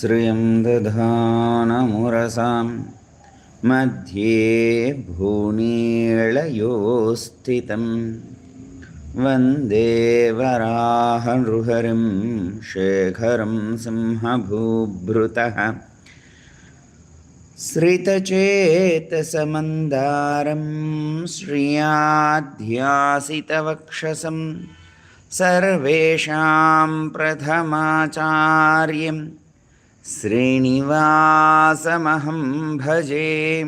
श्रियं दधानमुरसां मध्ये भूनीळयोस्थितं। वन्दे वराहनृहरिं शेखरं सिंहभूभृतः। श्रितचेतसमन्दारं श्रियाध्यासितवक्षसं सर्वेषां प्रथमाचार्यं श्रीनिवासमहं भजे।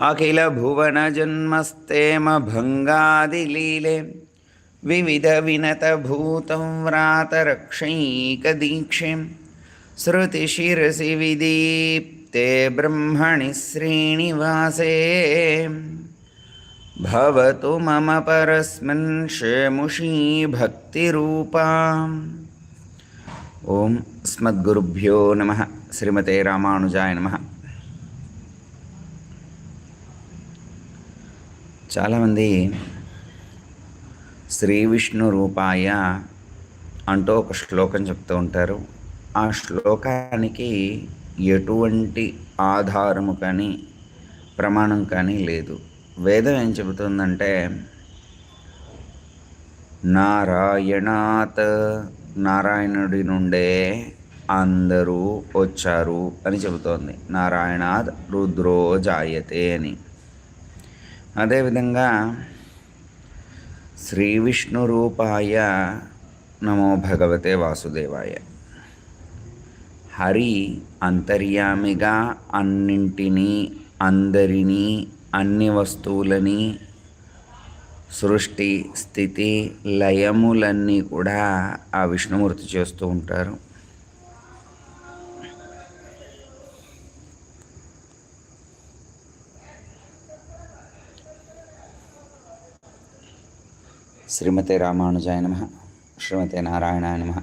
अखिलभुवनजन्मस्तेमभङ्गादिलीले विविधविनतभूतं व्रातरक्षैकदीक्षिं। श्रुतिशिरसि विदीप्ते ब्रह्मणि श्रीनिवासे। भवतु मम परस्मिन् शेमुषी भक्तिरूपा ఓం స్మద్గురుభ్యో నమ. శ్రీమతే రామానుజాయ నమ. చాలామంది శ్రీ విష్ణు రూపాయ అంటూ ఒక శ్లోకం చెప్తూ ఉంటారు. ఆ శ్లోకానికి ఎటువంటి ఆధారము కానీ ప్రమాణం కానీ లేదు. వేదం ఏం చెబుతుందంటే నారాయణాత్ నారాయణుడి నుండే అందరూ వచ్చారు అని చెబుతోంది. నారాయణాద్ రుద్రో జాయతే అని. అదేవిధంగా శ్రీ విష్ణు రూపాయ నమో భగవతే వాసుదేవాయ. హరి అంతర్యామిగా అన్నింటినీ అందరినీ అన్ని వస్తువులని సృష్టి స్థితి లయములన్నీ కూడా ఆ విష్ణుమూర్తి చేస్తూ ఉంటారు. శ్రీమతే రామానుజాయ నమ. శ్రీమతే నారాయణాయ నమ.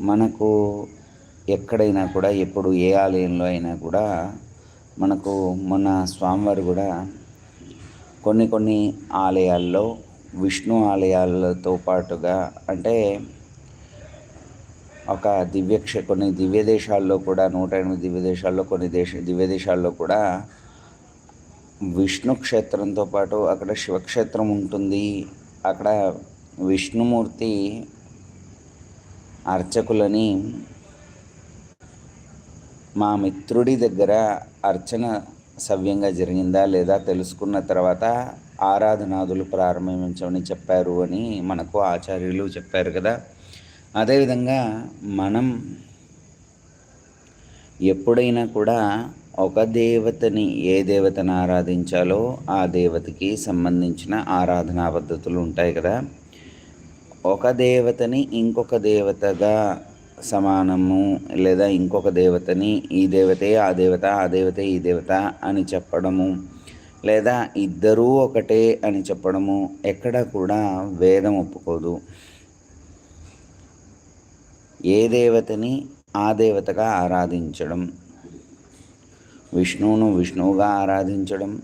మనకు ఎక్కడైనా కూడా ఎప్పుడు ఏ ఆలయంలో అయినా కూడా మనకు మన స్వామివారు కూడా కొన్ని కొన్ని ఆలయాల్లో విష్ణు ఆలయాలతో పాటుగా అంటే ఒక దివ్యక్ష కొన్ని దివ్య దేశాల్లో కూడా నూట ఎనిమిది దివ్య దేశాల్లో కొన్ని దేశ దివ్య దేశాల్లో కూడా విష్ణు క్షేత్రంతో పాటు అక్కడ శివక్షేత్రం ఉంటుంది. అక్కడ విష్ణుమూర్తి అర్చకులని మా మిత్రుడి దగ్గర అర్చన సవ్యంగా జరిగిందా లేదా తెలుసుకున్న తర్వాత ఆరాధనాదులు ప్రారంభించమని చెప్పారు అని మనకు ఆచార్యులు చెప్పారు కదా. అదేవిధంగా మనం ఎప్పుడైనా కూడా ఒక దేవతని ఏ దేవతను ఆరాధించాలో ఆ దేవతకి సంబంధించిన ఆరాధనా పద్ధతులు ఉంటాయి కదా. ఒక దేవతని ఇంకొక దేవతగా సమానము లేదా ఇంకొక దేవతని ఈ దేవతే ఆ దేవత ఆ దేవతే ఈ దేవత అని చెప్పడము. లేదా ఇద్దరూ ఒకటే అని చెప్పడము. ఎక్కడ కూడా వేదం ఒప్పుకోదు. ఏ దేవతని ఆ దేవతగా ఆరాధించడం. విష్ణువును విష్ణువుగా ఆరాధించడం.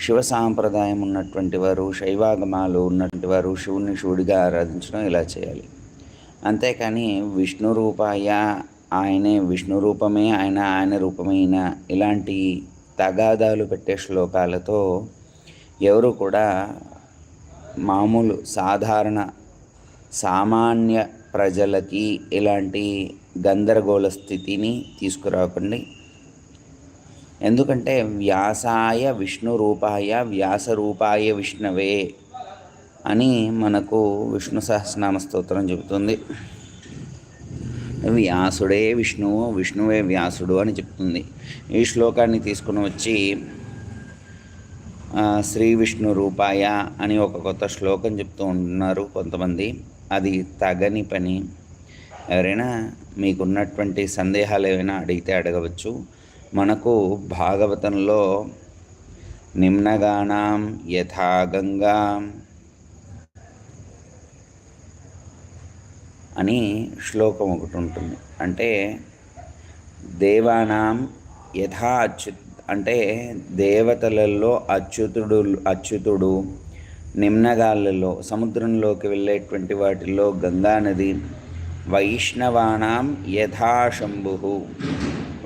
శివ సాంప్రదాయం ఉన్నటువంటి వారు శైవాగమాలు ఉన్నటువంటి వారు శివుని శివుడిగా ఆరాధించడం ఇలా చేయాలి. అంతేకాని విష్ణు రూపాయ ఆయనే విష్ణు రూపమే ఆయన ఆయన రూపమైన ఇలాంటి తగాదాలు పెట్టే శ్లోకాలతో ఎవరు కూడా మామూలు సాధారణ సామాన్య ప్రజలకి ఇలాంటి గందరగోళ స్థితిని తీసుకురాకండి. ఎందుకంటే వ్యాసాయ విష్ణు రూపాయ వ్యాస రూపాయ విష్ణవే అని మనకు విష్ణు సహస్రనామ స్తోత్రం చెబుతుంది. వ్యాసుడే విష్ణువు విష్ణువే వ్యాసుడు అని చెప్తుంది. ఈ శ్లోకాన్ని తీసుకుని వచ్చి శ్రీ విష్ణు రూపాయ అని ఒక కొత్త శ్లోకం చెప్తూ ఉంటున్నారు కొంతమంది. అది తగని పని. ఎవరైనా మీకున్నటువంటి సందేహాలు ఏమైనా అడిగితే అడగవచ్చు. మనకు భాగవతంలో నిమ్నగానాం యథా గంగా అని శ్లోకం ఒకటి ఉంటుంది. అంటే దేవానాం యథా అచ్యు అంటే దేవతలలో అచ్యుతుడు అచ్యుతుడు నిమ్నగాళ్ళలో సముద్రంలోకి వెళ్ళేటువంటి వాటిల్లో గంగా నది వైష్ణవానాం యథాశంభు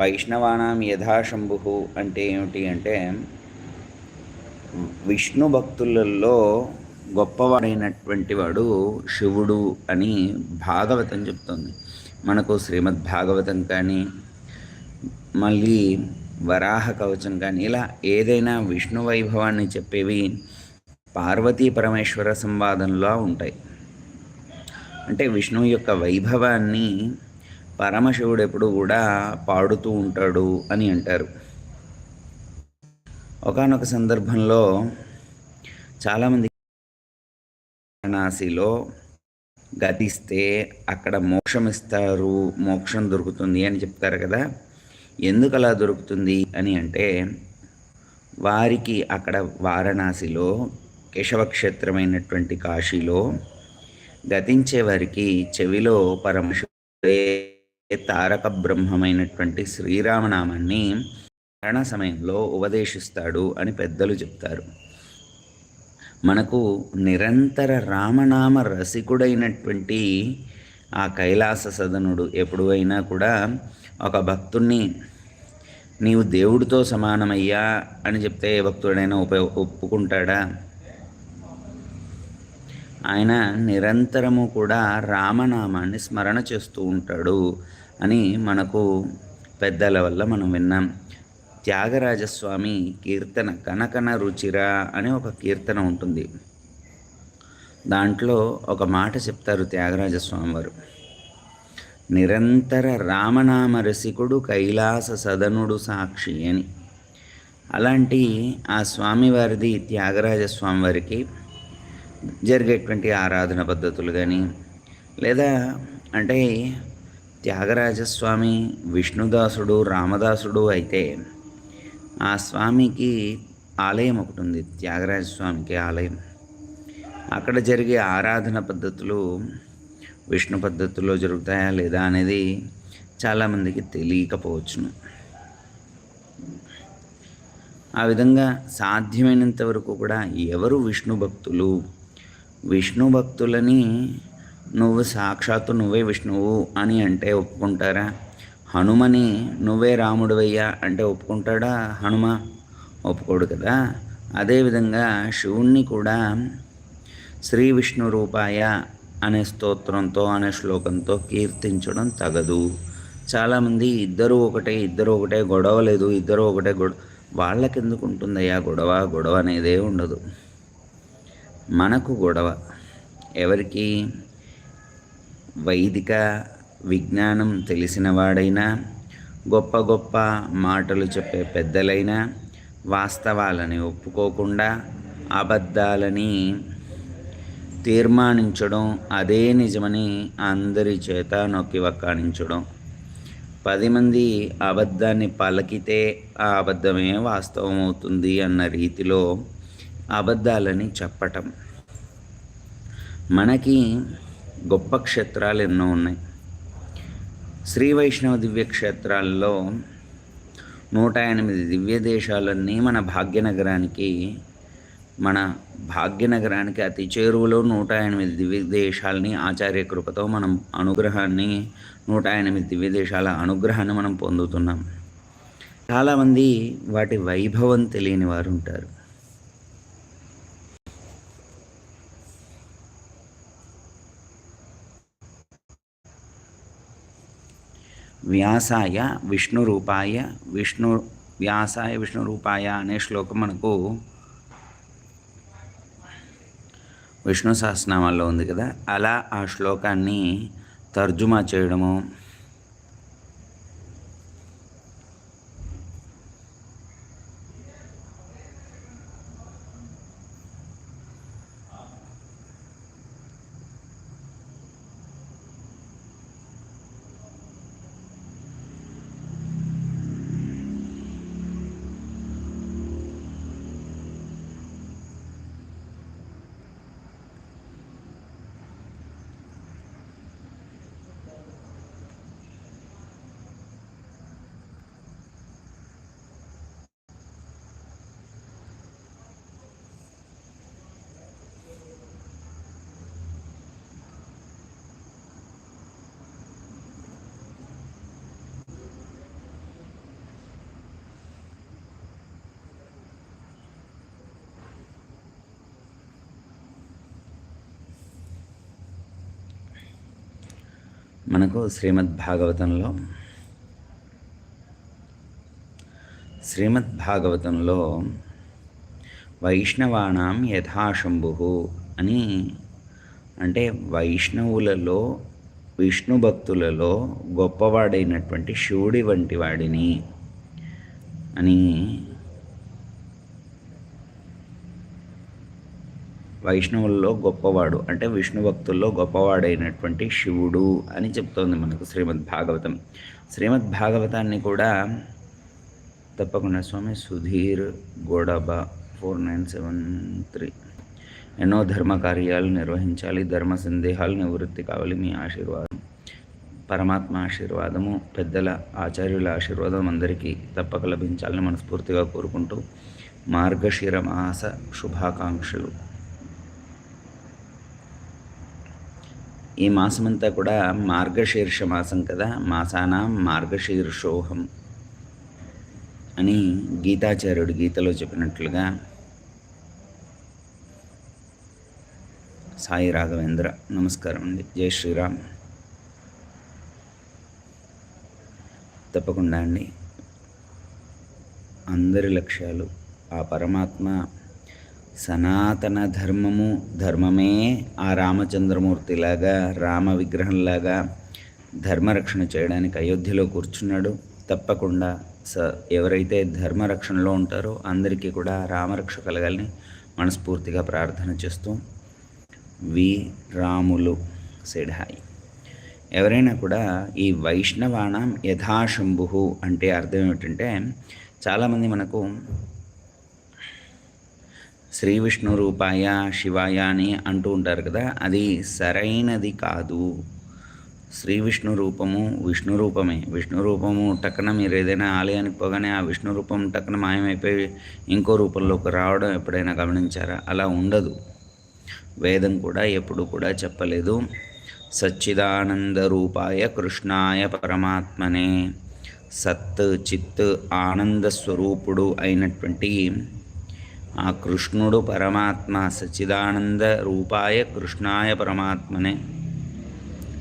వైష్ణవానాం యథాశంభు అంటే ఏమిటి అంటే విష్ణు భక్తులలో గొప్పవాడైనటువంటి వాడు శివుడు అని భాగవతం చెప్తుంది. మనకు శ్రీమద్ భాగవతం కానీ మళ్ళీ వరాహ కవచం కానీ ఇలా ఏదైనా విష్ణు వైభవాన్ని చెప్పేవి పార్వతీ పరమేశ్వర సంవాదంలో ఉంటాయి. అంటే విష్ణువు యొక్క వైభవాన్ని పరమశివుడు ఎప్పుడు కూడా పాడుతూ ఉంటాడు అని అంటారు. ఒకనొక సందర్భంలో చాలామంది వారణాసిలో గతిస్తే అక్కడ మోక్షం ఇస్తారు మోక్షం దొరుకుతుంది అని చెప్తారు కదా. ఎందుకు అలా దొరుకుతుంది అని అంటే వారికి అక్కడ వారణాసిలో కేశవక్షేత్రమైనటువంటి కాశీలో గతించే వారికి చెవిలో పరమశివుడే తారక బ్రహ్మమైనటువంటి శ్రీరామనామాన్ని మరణ సమయంలో ఉపదేశిస్తాడు అని పెద్దలు చెప్తారు. మనకు నిరంతర రామనామ రసికుడైనటువంటి ఆ కైలాస సదనుడు ఎప్పుడు అయినా కూడా ఒక భక్తుణ్ణి నీవు దేవుడితో సమానమయ్యా అని చెప్తే ఏ భక్తుడైనా ఉప ఒప్పుకుంటాడా? ఆయన నిరంతరము కూడా రామనామాన్ని స్మరణ చేస్తూ ఉంటాడు అని మనకు పెద్దల వల్ల మనం విన్నాం. త్యాగరాజస్వామి కీర్తన కనకన రుచిరా అని ఒక కీర్తన ఉంటుంది. దాంట్లో ఒక మాట చెప్తారు త్యాగరాజస్వామి వారు నిరంతర రామనామ రసికుడు కైలాస సదనుడు సాక్షి అని. అలాంటి ఆ స్వామివారిది త్యాగరాజస్వామి వారికి జరిగేటువంటి ఆరాధన పద్ధతులు కానీ లేదా అంటే త్యాగరాజస్వామి విష్ణుదాసుడు రామదాసుడు అయితే ఆ స్వామికి ఆలయం ఒకటి ఉంది త్యాగరాజ స్వామికి ఆలయం. అక్కడ జరిగే ఆరాధన పద్ధతులు విష్ణు పద్ధతుల్లో జరుగుతాయా లేదా అనేది చాలామందికి తెలియకపోవచ్చును. ఆ విధంగా సాధ్యమైనంత వరకు కూడా ఎవరు విష్ణు భక్తులు? విష్ణు భక్తులని నువ్వు సాక్షాత్తు నువ్వే విష్ణువు అని అంటే ఒప్పుకుంటారా? హనుమని నువ్వే రాముడివయ్యా అంటే ఒప్పుకుంటాడా హనుమ? ఒప్పుకోడు కదా. అదేవిధంగా శివుణ్ణి కూడా శ్రీ విష్ణు రూపాయ అనే స్తోత్రంతో అనే శ్లోకంతో కీర్తించడం తగదు. చాలామంది ఇద్దరు ఒకటే ఇద్దరు ఒకటే గొడవ లేదు ఇద్దరు ఒకటే గొడవ వాళ్ళకెందుకు ఉంటుందయ్యా గొడవ? గొడవ అనేదే ఉండదు. మనకు గొడవ. ఎవరికి? వైదిక విజ్ఞానం తెలిసినవాడైనా గొప్ప గొప్ప మాటలు చెప్పే పెద్దలైనా వాస్తవాలని ఒప్పుకోకుండా అబద్ధాలని తీర్మానించడం అదే నిజమని అందరి చేత నొక్కి వక్కాణించడం. పది మంది అబద్ధాన్ని పలకితే ఆ అబద్ధమే వాస్తవం అవుతుంది అన్న రీతిలో అబద్ధాలని చెప్పటం. మనకి గొప్ప క్షేత్రాలు ఎన్నో ఉన్నాయి. శ్రీ వైష్ణవ దివ్యక్షేత్రాల్లో నూట ఎనిమిది దివ్య దేశాలన్నీ మన భాగ్యనగరానికి మన భాగ్యనగరానికి అతి చేరువలో నూట ఎనిమిది దివ్య దేశాలని ఆచార్య కృపతో మనం అనుగ్రహాన్ని నూట ఎనిమిది దివ్య దేశాల అనుగ్రహాన్ని మనం పొందుతున్నాం. చాలామంది వాటి వైభవం తెలియని వారు ఉంటారు. వ్యాసాయ విష్ణురూపాయ విష్ణు వ్యాసాయ విష్ణురూపాయ అనే శ్లోకం మనకు విష్ణు సహస్రనామాల్లో ఉంది కదా. అలా ఆ శ్లోకాన్ని తర్జుమా చేయడము మనకు శ్రీమద్ భాగవతంలో శ్రీమద్ భాగవతంలో వైష్ణవానాం యథాశంభు అని అంటే వైష్ణవులలో విష్ణు భక్తులలో గొప్పవాడైనటువంటి శివుడి వంటి వాడిని అని వైష్ణవుల్లో గొప్పవాడు అంటే విష్ణు భక్తుల్లో గొప్పవాడైనటువంటి శివుడు అని చెప్తోంది మనకు శ్రీమద్ భాగవతం. శ్రీమద్ భాగవతాన్ని కూడా తప్పకుండా స్వామి సుధీర్ గోడబ ఫోర్ నైన్ సెవెన్ త్రీ. ఎన్నో ధర్మ కార్యాలు నిర్వహించాలి ధర్మ సందేహాలు నివృత్తి కావాలి మీ ఆశీర్వాదం. పరమాత్మ ఆశీర్వాదము పెద్దల ఆచార్యుల ఆశీర్వాదం అందరికీ తప్పక లభించాలని మనస్ఫూర్తిగా కోరుకుంటూ మార్గశిర మాస శుభాకాంక్షలు. ఈ మాసమంతా కూడా మార్గశీర్ష మాసం కదా. మాసాన మార్గశీర్షోహం అని గీతాచార్యుడు గీతలో చెప్పినట్లుగా సాయి రాఘవేంద్ర నమస్కారం అండి. జై శ్రీరామ్. తప్పకుండా అండి. అందరి లక్ష్యాలు ఆ పరమాత్మ సనాతన ధర్మము ధర్మమే ఆ రామచంద్రమూర్తిలాగా రామ విగ్రహంలాగా ధర్మరక్షణ చేయడానికి అయోధ్యలో కూర్చున్నాడు. తప్పకుండా స ఎవరైతే ధర్మరక్షణలో ఉంటారో అందరికీ కూడా రామరక్ష కలగాలని మనస్ఫూర్తిగా ప్రార్థన చేస్తూ వి రాములు సెడ్ హాయ్. ఎవరైనా కూడా ఈ వైష్ణవాణం యథాశంభు అంటే అర్థం ఏమిటంటే చాలామంది మనకు శ్రీ విష్ణు రూపాయ శివాయ అని అంటూ ఉంటారు కదా అది సరైనది కాదు. శ్రీ విష్ణు రూపము విష్ణు రూపమే విష్ణు రూపము టక్కన మీరు ఏదైనా ఆలయానికి పోగానే ఆ విష్ణు రూపం టక్కన మాయమైపోయి ఇంకో రూపంలోకి రావడం ఎప్పుడైనా గమనించారా? అలా ఉండదు. వేదం కూడా ఎప్పుడు కూడా చెప్పలేదు. సచ్చిదానంద రూపాయ కృష్ణాయ పరమాత్మనే. సత్ చిత్ ఆనంద స్వరూపుడు అయినటువంటి ఆ కృష్ణుడు పరమాత్మ సచ్చిదానంద రూపాయ కృష్ణాయ పరమాత్మనే.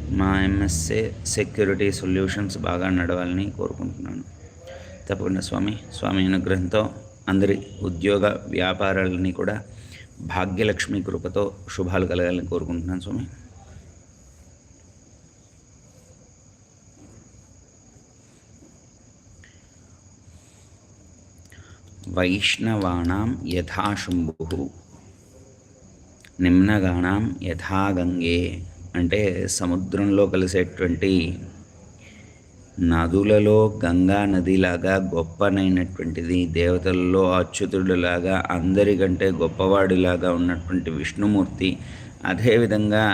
మా ఎంఎస్ఏ సెక్యూరిటీ సొల్యూషన్స్ బాగా నడవాలని కోరుకుంటున్నాను. తప్పకుండా స్వామి స్వామి అనుగ్రహంతో అందరి ఉద్యోగ వ్యాపారాలని కూడా భాగ్యలక్ష్మి కృపతో శుభాలు కలగాలని కోరుకుంటున్నాను స్వామి. వైష్ణవాణం యథాశంభు నిమ్నగాణం యథాగంగే అంటే సముద్రంలో కలిసేటువంటి నదులలో గంగా నదిలాగా గొప్పనైనటువంటిది దేవతలలో అచ్యుతుడిలాగా అందరికంటే గొప్పవాడిలాగా ఉన్నటువంటి విష్ణుమూర్తి అదేవిధంగా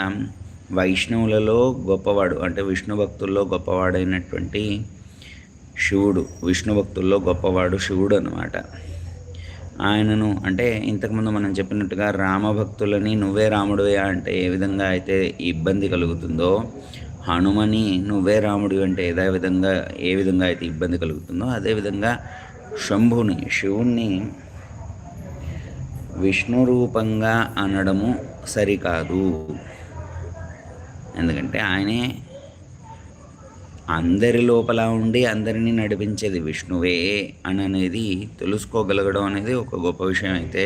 వైష్ణవులలో గొప్పవాడు అంటే విష్ణు భక్తుల్లో గొప్పవాడైనటువంటి శివుడు విష్ణు భక్తుల్లో గొప్పవాడు శివుడు అనమాట ఆయనను అంటే ఇంతకుముందు మనం చెప్పినట్టుగా రామభక్తులని నువ్వే రాముడివే అంటే ఏ విధంగా అయితే ఇబ్బంది కలుగుతుందో హనుమని నువ్వే రాముడి అంటే ఏదే విధంగా ఏ విధంగా అయితే ఇబ్బంది కలుగుతుందో అదేవిధంగా శంభుని శివుణ్ణి విష్ణు రూపంగా అనడము సరికాదు. ఎందుకంటే ఆయనే అందరి లోపల ఉండి అందరినీ నడిపించేది విష్ణువే అని అనేది తెలుసుకోగలగడం అనేది ఒక గొప్ప విషయం అయితే.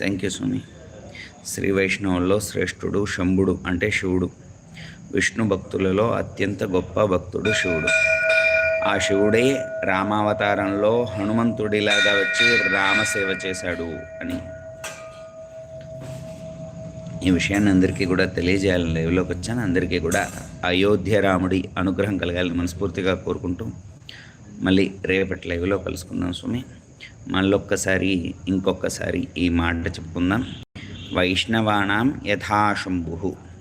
థ్యాంక్ యూ స్వామి శ్రీ వైష్ణవుల్లో శ్రేష్ఠుడు శంభుడు అంటే శివుడు. విష్ణు భక్తులలో అత్యంత గొప్ప భక్తుడు శివుడు. ఆ శివుడే రామావతారంలో హనుమంతుడిలాగా వచ్చి రామసేవ చేశాడు అని. ఈ విషయాన్ని అందరికీ కూడా తెలియజేయాలని లైవ్లోకి వచ్చాను. అందరికీ కూడా అయోధ్య రాముడి అనుగ్రహం కలగాలని మనస్ఫూర్తిగా కోరుకుంటూ మళ్ళీ రేపటి లైవ్లో కలుసుకుందాం స్వామి. మళ్ళొక్కసారి ఇంకొకసారి ఈ మాట చెప్పుకుందాం. వైష్ణవానాం యథాశంభు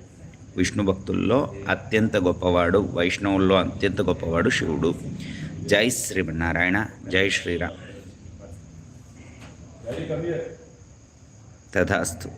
విష్ణు భక్తుల్లో అత్యంత గొప్పవాడు వైష్ణవుల్లో అత్యంత గొప్పవాడు శివుడు. జై శ్రీమన్నారాయణ జై శ్రీరామ్. తథాస్తు.